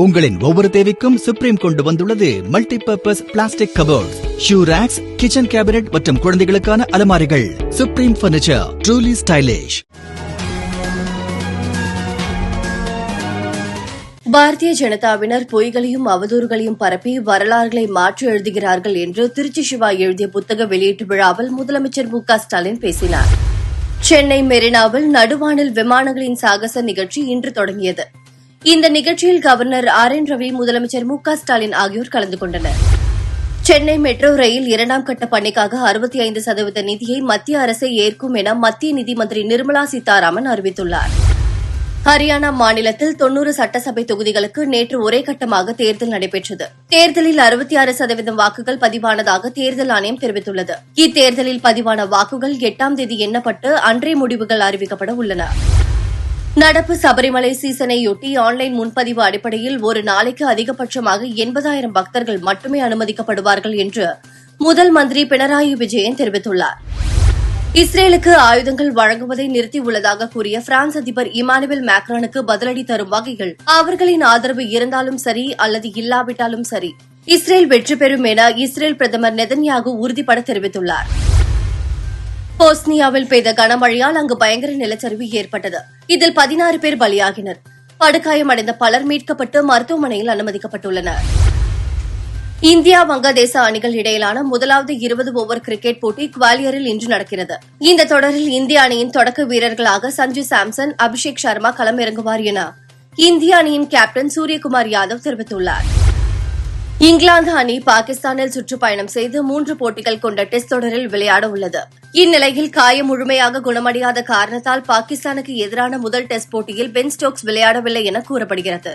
உங்களின் ஒவ்வொரு தேவைக்கும் சுப்ரீம் கொண்டு வந்துள்ளது multi purpose plastic cupboard shoe racks kitchen cabinet மற்றும் குழந்தைகளுக்கான அலமாரிகள். Supreme furniture truly stylish Bharatiya ஜனதாவினர் பொய்களையும் அவதூறுகளையும் பரப்பி வரலாறுகளை மாற்றி எழுதுகிறார்கள் என்று திருச்சி சிவா எழுதிய புத்தக வெளியீட்டு விழாவில் முதலமைச்சர் மு ஸ்டாலின் பேசினார். சென்னை மெரினாவில் நடுவானில் விமானங்களின் சாகச நிகழ்ச்சி இன்று தொடங்கியது. இந்த நிகழ்ச்சியில் கவர்னர் ஆர் என் ரவி முதலமைச்சர் மு க ஸ்டாலின் ஆகியோர் கலந்து கொண்டனர். சென்னை மெட்ரோ ரயில் இரண்டாம் கட்ட பணிக்காக அறுபத்தி ஐந்து சதவீத நிதியை மத்திய அரசே ஏற்கும் என மத்திய நிதி மந்திரி நிர்மலா சீதாராமன் அறிவித்துள்ளார். ஹரியானா மாநிலத்தில் தொன்னூறு சட்டசபை தொகுதிகளுக்கு நேற்று ஒரே கட்டமாக தேர்தல் நடைபெற்றது. தேர்தலில் அறுபத்தி ஆறு சதவீதம் வாக்குகள் பதிவானதாக தேர்தல் ஆணையம் தெரிவித்துள்ளது. இத்தேர்தலில் பதிவான வாக்குகள் எட்டாம் தேதி எண்ணப்பட்டு அன்றைய முடிவுகள் அறிவிக்கப்பட உள்ளன. நடப்பு சபரிமலை சீசனையொட்டி ஆன்லைன் முன்பதிவு அடிப்படையில் ஒரு நாளைக்கு அதிகபட்சமாக எண்பதாயிரம் பக்தர்கள் மட்டுமே அனுமதிக்கப்படுவார்கள் என்று முதல் மந்திரி பினராயி விஜயன் தெரிவித்துள்ளார். இஸ்ரேலுக்கு ஆயுதங்கள் வழங்குவதை நிறுத்தியுள்ளதாக கூறிய பிரான்ஸ் அதிபர் இமானுவேல் மேக்ரானுக்கு பதிலடி தரும் வகையில் அவர்களின் ஆதரவு இருந்தாலும் சரி அல்லது இல்லாவிட்டாலும் சரி இஸ்ரேல் வெற்றி பெறும் என இஸ்ரேல் பிரதமர் நெதன்யாகு உறுதிபட தெரிவித்துள்ளார். போஸ்னியாவில் பெய்த கனமழையால் அங்கு பயங்கர நிலச்சரிவு ஏற்பட்டது. இதில் பதினாறு பேர் பலியாகினர். படுகாயமடைந்த பலர் மீட்கப்பட்டு மருத்துவமனையில் அனுமதிக்கப்பட்டுள்ளனர். இந்தியா வங்கதேச அணிகள் இடையிலான முதலாவது இருபது ஓவர் கிரிக்கெட் போட்டி குவாலியரில் இன்று நடக்கிறது. இந்த தொடரில் இந்திய அணியின் தொடக்க வீரர்களாக சஞ்சு சாம்சன் அபிஷேக் சர்மா களமிறங்குவார் என இந்திய அணியின் கேப்டன் சூரியகுமார் யாதவ் தெரிவித்துள்ளார். இங்கிலாந்து அணி பாகிஸ்தானில் சுற்றுப்பயணம் செய்து மூன்று போட்டிகள் கொண்ட டெஸ்ட் தொடரில் விளையாட உள்ளது. இந்நிலையில் காயம் முழுமையாக குணமடையாத காரணத்தால் பாகிஸ்தானுக்கு எதிரான முதல் டெஸ்ட் போட்டியில் பென் ஸ்டோக்ஸ் விளையாடவில்லை என கூறப்படுகிறது.